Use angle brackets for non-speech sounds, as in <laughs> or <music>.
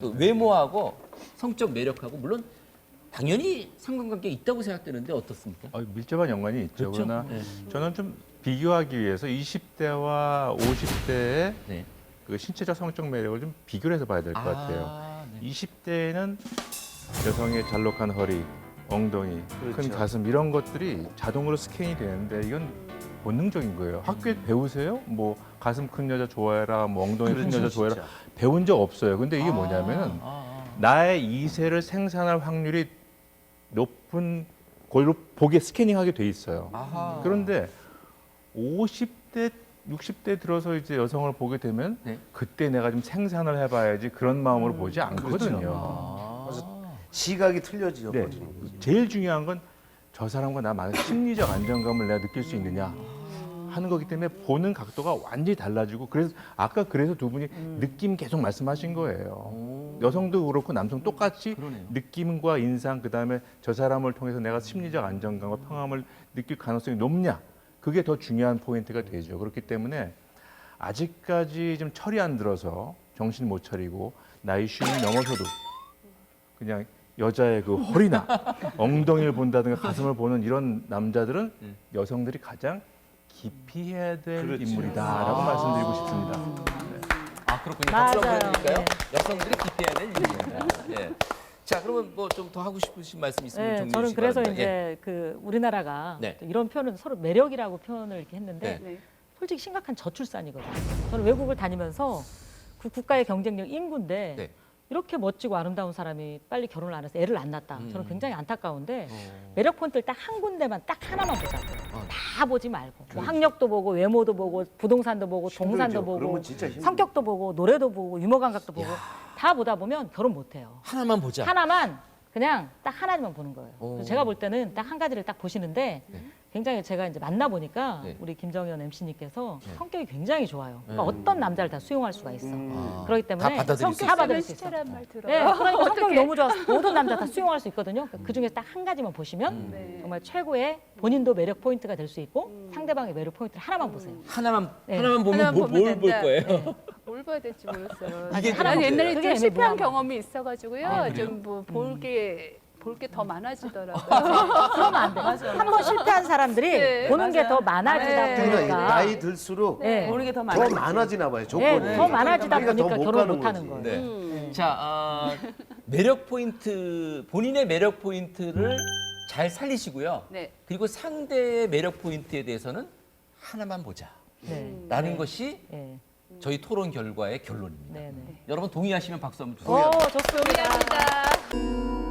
그 외모하고 성적 매력하고 물론 당연히 상관관계 있다고 생각되는데 어떻습니까? 어, 밀접한 연관이 있죠. 그렇죠? 그러나 네. 저는 좀 비교하기 위해서 20대와 50대의 네. 그 신체적 성적 매력을 좀 비교를 해서 봐야 될 것 같아요. 아, 네. 20대에는 여성의 잘록한 허리, 엉덩이, 큰 그렇죠. 가슴 이런 것들이 자동으로 스캔이 되는데 이건 본능적인 거예요. 학교에 배우세요? 뭐 가슴 큰 여자 좋아해라, 뭐 엉덩이 큰 그렇죠, 여자 좋아해라 진짜. 배운 적 없어요. 근데 이게 뭐냐면은 아, 아, 나의 이세를 생산할 확률이 높은 걸로 보게 스캐닝하게 돼 있어요. 아. 아하. 그런데 50대, 60대 들어서 이제 여성을 보게 되면 네. 그때 내가 좀 생산을 해봐야지 그런 마음으로 음, 보지 않거든요. 아. 그래서 시각이 틀려지죠. 네. 제일 중요한 건 저 사람과 나 만의 심리적 안정감을 내가 느낄 수 있느냐 하는 거기 때문에 보는 각도가 완전히 달라지고 그래서 아까 그래서 두 분이 느낌 계속 말씀하신 거예요. 오. 여성도 그렇고 남성 똑같이. 느낌과 인상 그다음에 저 사람을 통해서 내가 심리적 안정감과 평안을 느낄 가능성이 높냐 그게 더 중요한 포인트가 되죠 그렇기 때문에 아직까지 좀 철이 안 들어서 정신 못 차리고 나이 쉰이 넘어서도 그냥 여자의 그 허리나 엉덩이를 본다든가 가슴을 보는 이런 남자들은 음. 여성들이 가장 기피해야 될 그렇죠. 인물이다라고 아. 말씀드리고 싶습니다. 아 그렇군요. 박수 한번 맞아요. 해드릴까요? 네. 여성들이 기피해야 될 일입니다. 예. 자 그러면 뭐 좀 더 하고 싶으신 말씀 있으면 네, 정리해 저는 그래서 바랍니다. 이제 예. 그 우리나라가 네. 또 이런 표현은 서로 매력이라고 표현을 이렇게 했는데 네. 솔직히 심각한 저출산이거든요. 저는 외국을 다니면서 그 국가의 경쟁력 인구인데 네. 이렇게 멋지고 아름다운 사람이 빨리 결혼을 안 해서 애를 안 낳았다. 음. 저는 굉장히 안타까운데 어. 매력 포인트를 딱 한 군데만 딱 하나만 보자고. 어. 다 보지 말고 뭐 학력도 보고 외모도 보고 부동산도 보고 동산도 힘들죠. 보고 그러면 진짜 힘들죠. 성격도 보고 노래도 보고 유머 감각도 보고 야. 다 보다 보면 결혼 못 해요. 하나만 보자. 하나만 그냥 딱 하나만 보는 거예요. 오. 그래서 제가 볼 때는 딱 한 가지를 딱 보시는데 네. 굉장히 제가 이제 만나 보니까 네. 우리 김정현 MC님께서 네. 성격이 굉장히 좋아요. 그러니까 네. 어떤 남자를 다 수용할 수가 있어. 음. 아. 그렇기 때문에 다 받아들일 수다 있어요. 받아들일 수 있어. 시체란 말 들어요. 네, 그러니까 성격이 너무 좋아서 모든 남자 다 <laughs> 수용할 수 있거든요. 그 중에 딱 한 가지만 보시면 음. 네. 정말 최고의 본인도 매력 포인트가 될 수 있고 상대방의 매력 포인트를 하나만 보세요. 하나만 네. 하나만 보면 하나만 뭘 보면 볼 된다. 거예요? <laughs> 뭘 봐야 될지 모르겠어요. 이게 난 그게 옛날에 그게 좀 실패한 애매모호한 경험이 있어가지고요. 아, 그래요? 좀뭐 볼게 볼 게 더 많아지더라고요. <laughs> 그러면 안 돼. 한번 실패한 사람들이 네, 보는 게 더 맞아요. 많아지다 네. 그러니까 보니까 나이 들수록 네. 모르는 게더 더 많아지지. 많아지나 봐요. 조건이. 네, 더 많아지다 그러니까 보니까 더못 결혼 가는 못 하는 거지. 거예요. 네. 음. 자 아, 매력 포인트 본인의 매력 포인트를 잘 살리시고요. 네. 그리고 상대의 매력 포인트에 대해서는 하나만 보자. 네. 라는 것이 네. 저희 토론 결과의 결론입니다. 네, 네. 여러분 동의하시면 박수 한번 주세요. 오, 좋습니다. 동의합니다.